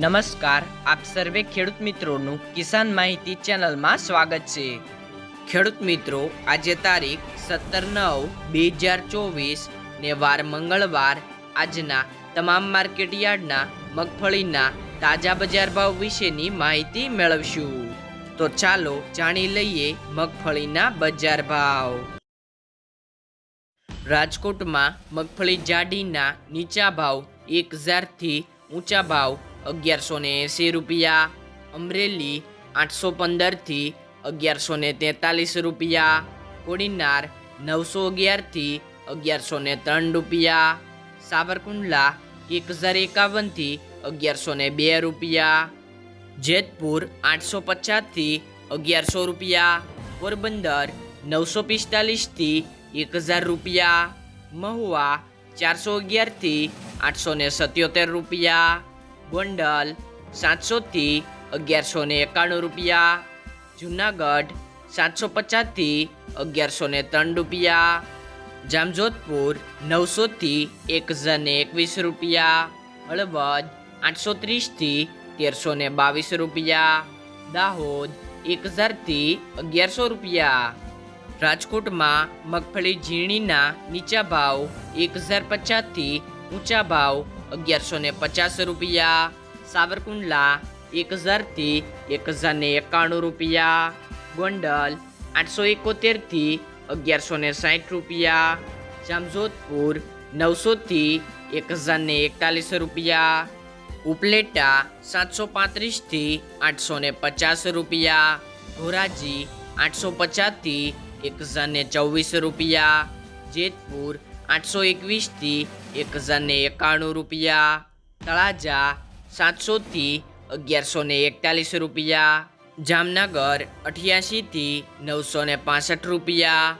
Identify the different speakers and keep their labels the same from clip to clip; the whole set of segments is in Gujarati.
Speaker 1: નમસ્કાર, આપ સર્વે ખેડૂત મિત્રોનું કિસાન માહિતી ચેનલમાં સ્વાગત છે. ખેડૂત મિત્રો, આજે તારીખ સત્તર નવ બે હજાર ચોવીસ ને વાર મંગળવાર, આજના તમામ માર્કેટ યાર્ડના મગફળીના તાજા બજાર ભાવ વિશેની માહિતી મેળવશું. તો ચાલો જાણી લઈએ મગફળીના બજાર ભાવ. રાજકોટમાં મગફળી જાડીના નીચા ભાવ એક હજારથી ઊંચા ભાવ અગિયારસો ને એંસી રૂપિયા, અમરેલી આઠસો પંદરથી અગિયારસો ને તેતાલીસ રૂપિયા, કોડીનાર નવસો અગિયારથી અગિયારસો ને ત્રણ રૂપિયા, સાવરકુંડલા એક હજાર એકાવનથી અગિયારસો ને બે રૂપિયા, જેતપુર આઠસો પચાસથી અગિયારસો રૂપિયા, પોરબંદર નવસો પિસ્તાલીસથી એક હજાર રૂપિયા, મહુવા ચારસો અગિયારથી આઠસો ને સત્યોતેર રૂપિયા ગોંડલ, સાતસોથી અગિયારસો ને એકાણું રૂપિયા. જુનાગઢ સાતસો પચાસથી અગિયારસો ને ત્રણ રૂપિયા. જામજોધપુર, નવસોથી એક હજાર ને એકવીસ રૂપિયા. હળવદ, આઠસો ત્રીસથી તેરસો ને બાવીસ રૂપિયા. દાહોદ એક હજારથી અગિયારસો રૂપિયા. રાજકોટમાં મગફળી ઝીણીના નીચા ભાવ એક હજાર પચાસથી ઊંચા ભાવ અગિયારસો ને પચાસ રૂપિયા. સાવરકુંડલા એક હજારથી એક હજાર ને એકાણું રૂપિયા. ગોંડલ આઠસો એકોતેરથી અગિયારસો ને સાઠ રૂપિયા. જામજોધપુર નવસોથી એક હજાર ને એકતાલીસ રૂપિયા. ઉપલેટા સાતસો પાંત્રીસથી આઠસો ને પચાસ રૂપિયા. ધોરાજી આઠસો પચાસથી એક હજાર ને ચોવીસ રૂપિયા. જેતપુર આઠસો એકવીસથી એક હજારને એકાણું રૂપિયા, તળાજા સાતસોથી અગિયારસો ને એકતાલીસ રૂપિયા, જામનગર અઠ્યાસીથી નવસો ને પાસઠ રૂપિયા,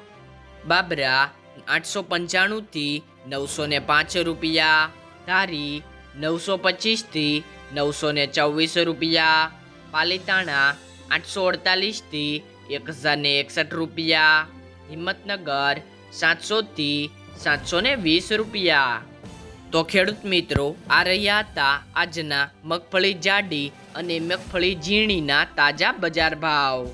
Speaker 1: બાબરા આઠસો પંચાણુંથી નવસો ને પાંચ રૂપિયા, ધારી નવસો પચીસથી નવસો ને ચોવીસ રૂપિયા, પાલીતાણા આઠસો અડતાલીસથી એક હજારને એકસઠ રૂપિયા, હિંમતનગર સાતસોથી સાતસો ને વીસ રૂપિયા. તો ખેડૂત મિત્રો, આ રહ્યા હતા આજના મગફળી જાડી અને મગફળી ઝીણીના તાજા બજાર ભાવ.